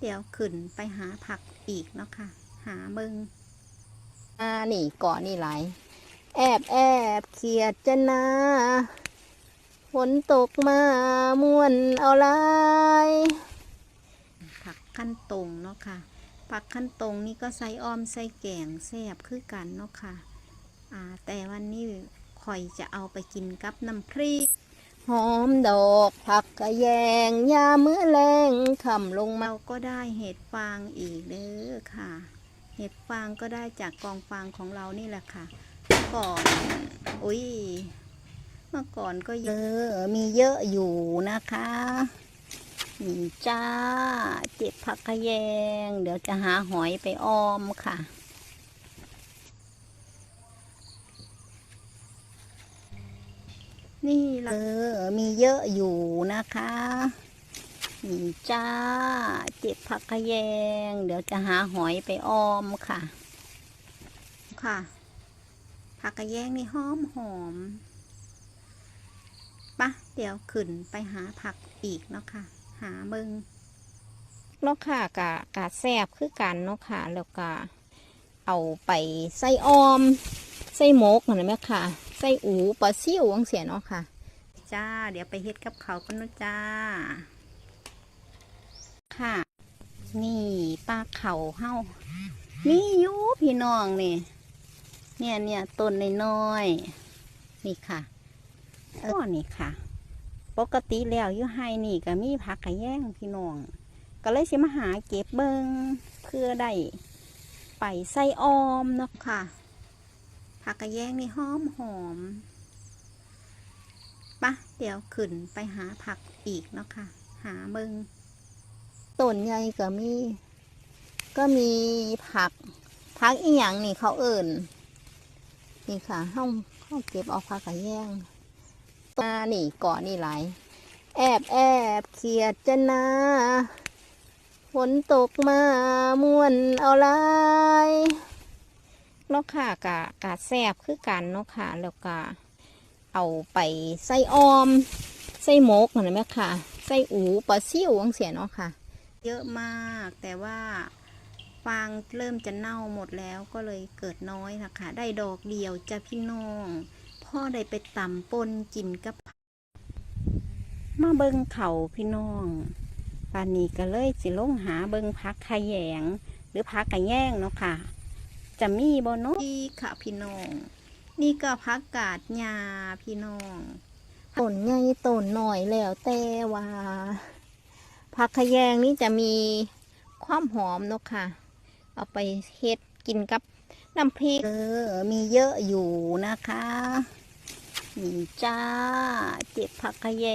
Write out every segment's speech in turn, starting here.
เดี๋ยวขึ้นไปหาผักอีกเนาะค่ะ หาเบิงอ่านี่ก่อนนี่ไหลายแอบแอบเขียดจะนาฝนตกมาม่วนเอาลายผักขั้นตรงเนาะค่ะผักขั้นตรงนี่ก็ใส่อ้อมใส่แกงแซ่บคือกันเนาะค่ะ อ่า แต่วันนี้ข่อยจะเอาไปกินกับน้ำพริก หอมดอกผักกระแยงยาเมื้อแรงคำลงมาเราก็ได้เห็ดฟางอีกเด้อค่ะ เห็ดฟางก็ได้จากกองฟางของเรานี่แหละค่ะก่อนอุ้ยเมื่อก่อนก็เยอะมีเยอะอยู่นะคะนี่จ้า เจ็บผักกระแยง เดี๋ยวจะหาหอยไปออมค่ะ นี่เอละอมีเยอะอยู่นะคะนี่จ้า เจ็บผักกะแยง เดี๋ยวจะหาหอยไปออมค่ะ ค่ะ ผักกระแยงนี่หอมหอมปะเดี๋ยวขึ้นไปหาผักอีกเนาะค่ะ หาเบิงเนาะค่ะกะกะแซบคือกันเนาะค่ะ แล้วก็เอาไปใส่ออม ใส่หมกเห็นไหมค่ะ ใส่อูปลาซิ่วจังเสียเนาะค่ะ จ้า เดี๋ยวไปเฮ็ดกับเขากันนะจ้า ค่ะ นี่ปลาเข่าเฮานี่ยูพี่น้องนี่ เนี่ยเนี่ยต้นน้อยๆนี่ค่ะเออนี่ค่ะ ปกติแล้วยู่ไฮนี่ก็มีผักกระแยงพี่น้อง ก็เลยสิมาหาเก็บเบิงเพื่อได้ไปใส่ออมเนาะค่ะ ผักกระแยงนี่หอมหอมปะเดี๋ยวขึ้นไปหาผักอีกเนาะค่ะ หาเบิงต้นใหญ่ก็มี ก็มีผักผักอีหยังนี่เขาเอิ่นนี่ค่ะห้องห้องเก็บเอาผักกระแยงมานี่ก่อนนี่ไหลายแอบแอบเขียดจะนาฝนตกมาม่วนเอาลาย เนาะค่ะกะกะแซบคือกันเนาะค่ะ แล้วก็เอาไปใส่ออม ใส่หมกเห็นไหมค่ะ ใส่อูปลาซิ่วจังเสียเนาะค่ะ เยอะมากแต่ว่าฟางเริ่มจะเน่าหมดแล้วก็เลยเกิดน้อยนะคะ ได้ดอกเดียวจะพี่น้อง พ่อได้ไปต่ำปนกินกับ มาเบิงเขาพี่น้องปานนี้ก็เลยสิลงหาเบิงพักขะแยง หรือพักกระแยงเนาะค่ะ จะมีบเนาะนี่ค่ะพี่น้อง นี่ก็พักกาดหญ้าพี่น้องต้นใหญ่ต้นหน่อยแล้วแต่ว่าผักขะแยงนี่จะมีความหอมเนาะค่ะ เอาไปเฮ็ดกินกับน้ำพริกเออมีเยอะอยู่นะคะนี่จ้า เจ็บผักขะแย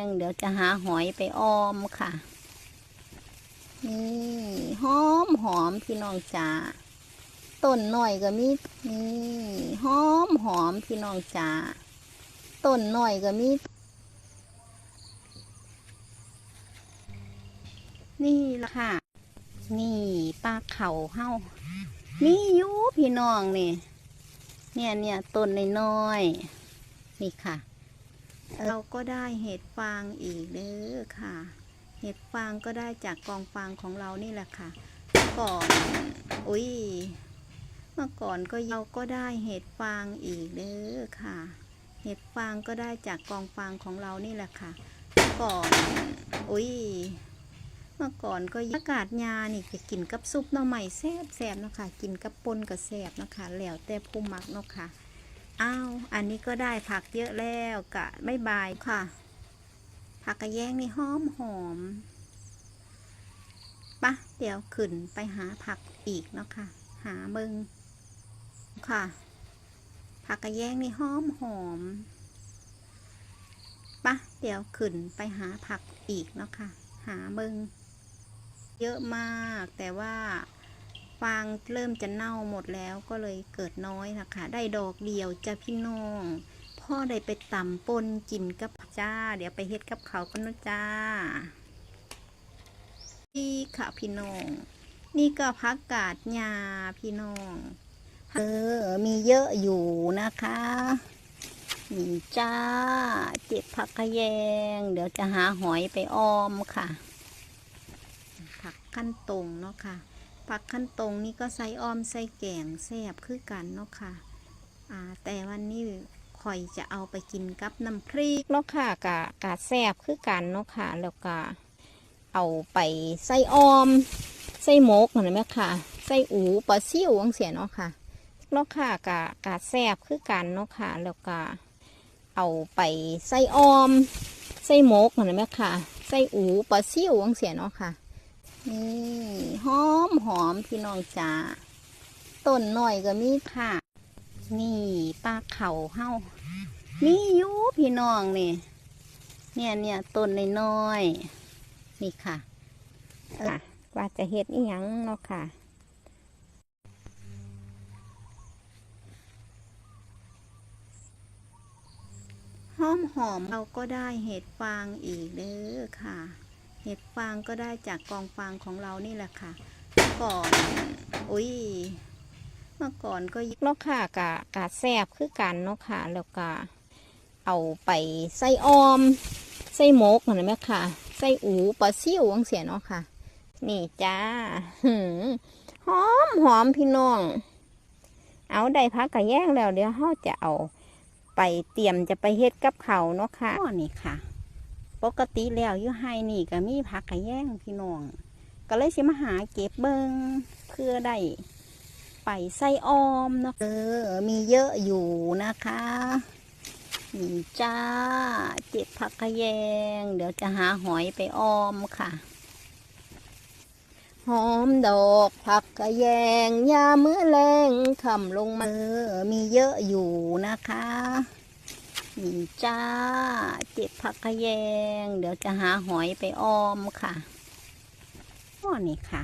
ง เดี๋ยวจะหาหอยไปออมค่ะ นี่หอมหอมพี่น้องจ้า ต้นหน่อยก็มีนี่หอมหอมพี่น้องจ้าต้นหน่อยก็มีนี่ละค่ะ นี่ปลาเข่าเฮามีอยู่พี่น้องนี่ เนี่ยเนี่ยต้นน้อยนี่ค่ะ เราก็ได้เห็ดฟางอีกเด้อค่ะ เห็ดฟางก็ได้จากกองฟางของเรานี่แหละค่ะ ก่อน อุ้ย มื่อก่อนก็เราก็ได้เห็ดฟางอีกเด้อค่ะ เห็ดฟางก็ได้จากกองฟางของเรานี่แหละค่ะ เมื่อก่อนอุ้ยเมื่อก่อนก็อากาศยานี่จะกินกับซุปหน่อใหม่แซ่บแซ่บเนาะค่ะ กินกับปนกับแซ่บเนาะค่ะแล้วแต่ผู้มักเนาะค่ะอ้าวอันนี้ก็ได้ผักเยอะแล้วกะไม่บายค่ะ ผักกระแยงนี่หอมหอมปะเดี๋ยวขึ้นไปหาผักอีกเนาะค่ะ หาเบิง ค่ะ ผักกระแยงนี่หอมหอมปะเดี๋ยวขึ้นไปหาผักอีกเนาะค่ะ หาเบิงเยอะมากแต่ว่าฟางเริ่มจะเน่าหมดแล้วก็เลยเกิดน้อยนะคะ ได้ดอกเดียวจะพี่น้องพ่อได้ไปต่ำปนกินกับจ้า เดี๋ยวไปเฮ็ดกับเขากันนะจ้านี่ค่ะพี่น้อง นี่ก็พักกาดหญ้าพี่น้องเออ เยอะอยู่นะคะ นี่จ้า เจ็บผักกะแยง เดี๋ยวจะหาหอยไปออมค่ะ ผักขั้นตรงเนาะค่ะ ผักขั้นตรงนี่ก็ใส่อ้อมใส่แกงแซ่บคือกันเนาะค่ะอ่าแต่วันนี้ข่อยจะเอาไปกินกับน้ำพริกเนาะค่ะกะกะแซ่บคือกันเนาะค่ะ แล้วก็เอาไปใส่อ้อม ใส่หมกเห็นไหมค่ะ ใส่อูปลาซิ่วจังเสียเนาะค่ะ เนาะค่ะกะกะแซบคือกันเนาะค่ะแล้วก็เอาไปใส่อ้อมใส่หมกเห็นไหมค่ะใส่อูปลาซิ่วจังเสียเนาะค่ะนี่หอมหอมพี่น้องจ๋าต้นหน่อยก็มีค่ะ นี่ปลาเข่าเฮานี่ยูพี่น้องนี่เนี่ยเนี่ยต้นน้อยๆนี่ค่ะว่าจะเฮ็ดอีหยังเนาะค่ะ หอมหอมเราก็ได้เห็ดฟางอีกเด้อค่ะ เห็ดฟางก็ได้จากกองฟางของเรานี่แหละค่ะก่อนอุ้ยเมื่อก่อนก็เนาะค่ะกะกะแซบคือกันเนาะค่ะแล้วก็เอาไปใส่ออมใส่หมกเห็นไหมค่ะใส่อูปลาซิ่วจังเสียเนาะค่ะ นี่จ้าหืมหอมหอมพี่น้อง เอาได้พักกะแย่งแล้วเดี๋ยวเราจะเอา ไปเตรียมจะไปเฮ็ดกับเขาเนาะค่ะอ๋อนี่ค่ะ ปกติแล้วยู่ไฮนี่ก็มีผักกะแย่งพี่น้อง ก็เลยสิมาหาเก็บเบิงเพื่อได้ไปใส่ออมเนาะเออมีเยอะอยู่นะคะนี่จ้า เจ็บผักกะแยง เดี๋ยวจะหาหอยไปออมค่ะ หอมดอกผักกระแยงยาเมื่อแรงคำลงมาเออมีเยอะอยู่นะคะนี่จ้าเจ็บผักกระแยง เดี๋ยวจะหาหอยไปออมค่ะอ้อนี่ค่ะ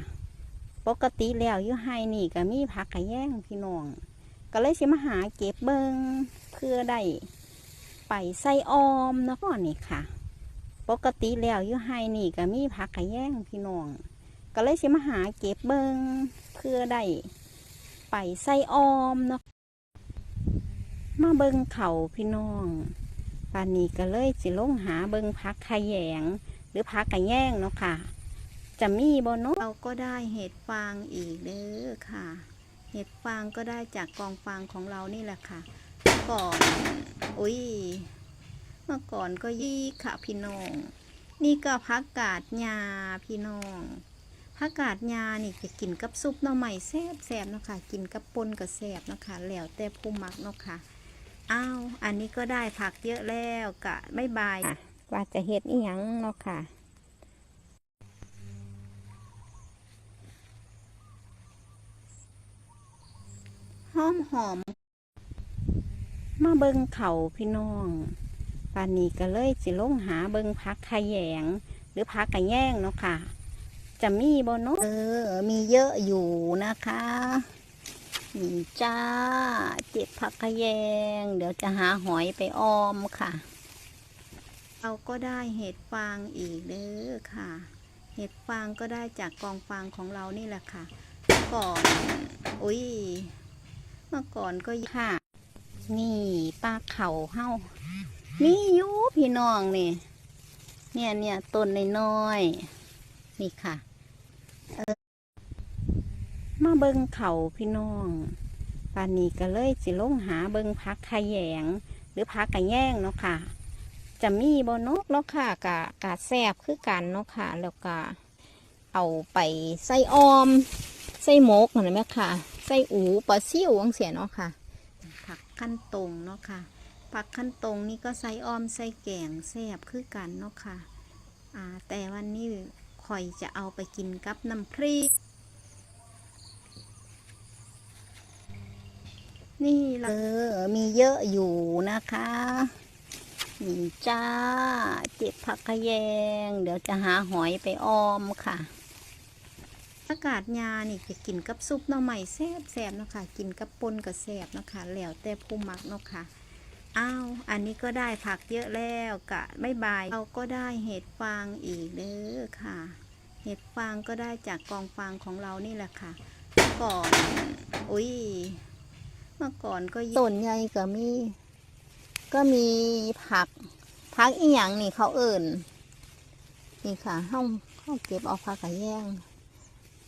ปกติแล้วยู่ไฮนี่ก็มีผักกระแยงพี่น้อง ก็เลยสิมาหาเก็บเบิงเพื่อได้ไปใส่ออมนะอ้อนี่ค่ะ ปกติแล้วยู่ไฮนี่ก็มีผักกระแยงพี่น้อง ก็เลยสิมาหาเก็บเบิงเพื่อได้ไปใส่ออมเนาะมาเบิงเขาพี่น้องปานนี้ก็เลยสิลงหาเบิงพักขแยง หรือพักกะแย่งเนาะค่ะ จะมีบนเราก็ได้เห็ดฟางอีกเด้อค่ะ เห็ดฟางก็ได้จากกองฟางของเรานี่แหละค่ะก่อนอุ้ยเมื่อก่อนก็ยี่ค่ะพี่น้อง นี่ก็พักกาดยาพี่น้อง ผักกาดยานี่จะกินกับซุปหน่อใหม่แซ่บแซ่บๆเนาะค่ะ กินกับปนกับแซ่บเนาะค่ะแล้วแต่ผู้มักเนาะค่ะ อ้าว อันนี้ก็ได้ผักเยอะแล้วกะไม่บายว่าจะเฮ็ดอีหยังเนาะค่ะหอมหอม มาเบิงเขาพี่น้องปานนี้ก็เลยสิลงหาเบิงพักขะแยง หรือพักกะแย่งเนาะค่ะ จะมีบนเนาะเออ มีเยอะอยู่นะคะนี่จ้า เจ็บผักกะแยง เดี๋ยวจะหาหอยไปออมค่ะ เราก็ได้เห็ดฟางอีกเด้อค่ะ เห็ดฟางก็ได้จากกองฟางของเรานี่แหละค่ะ ก่อนอุ้ยเมื่อก่อนก็ค่ะ นี่ปลาเข่าเฮานี่ยูพี่น้องนี่ เนี่ยเนี่ยต้นน้อยๆนี่ค่ะ มาเบิงเขาพี่น้องปานนี้ก็เลยสิลงหาเบิงพักขะแยง หรือพักกะแย่งเนาะค่ะ จะมีบนกเนาะค่ะกะกะแซบคือกันเนาะค่ะ แล้วก็เอาไปใส่ออม ใส่หมกเห็นไหมค่ะ ใส่อูปลาซิ่วจังเสียเนาะค่ะ ผักขั้นตรงเนาะค่ะ ผักขั้นตรงนี่ก็ใส่ออมใส่แกงแซบคือกันเนาะค่ะ อ่า แต่วันนี้ ข่อยจะเอาไปกินกับน้ำพริก นี่ละเออมีเยอะอยู่นะคะนี่จ้า เจ็บผักกะแยง เดี๋ยวจะหาหอยไปออมค่ะอากาศยานี่จะกินกับซุปน่อใหม่แซ่บแซ่บๆเนาะค่ะ กินกับปนกับแซ่บเนาะค่ะแล้วแต่ผู้มักเนาะค่ะ อ้าวอันนี้ก็ได้ผักเยอะแล้วกะไม่บายเราก็ได้เห็ดฟางอีกเด้อค่ะ เห็ดฟางก็ได้จากกองฟางของเรานี่แหละค่ะก่อนอุ้ยเมื่อก่อนก็ต้นใหญ่ก็มี ก็มีผักผักอีหยังนี่เขาเอิ่นนี่ค่ะห้องห้องเก็บเอาผักกะแยง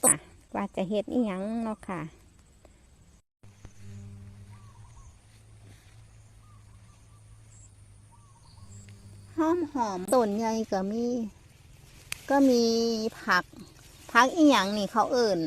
ต้นว่าจะเฮ็ดอีหยังเนาะค่ะ หอมหอมต้นใหญ่ก็มี ก็มีผัก ผักอีหยังนี่เขาเอิ่น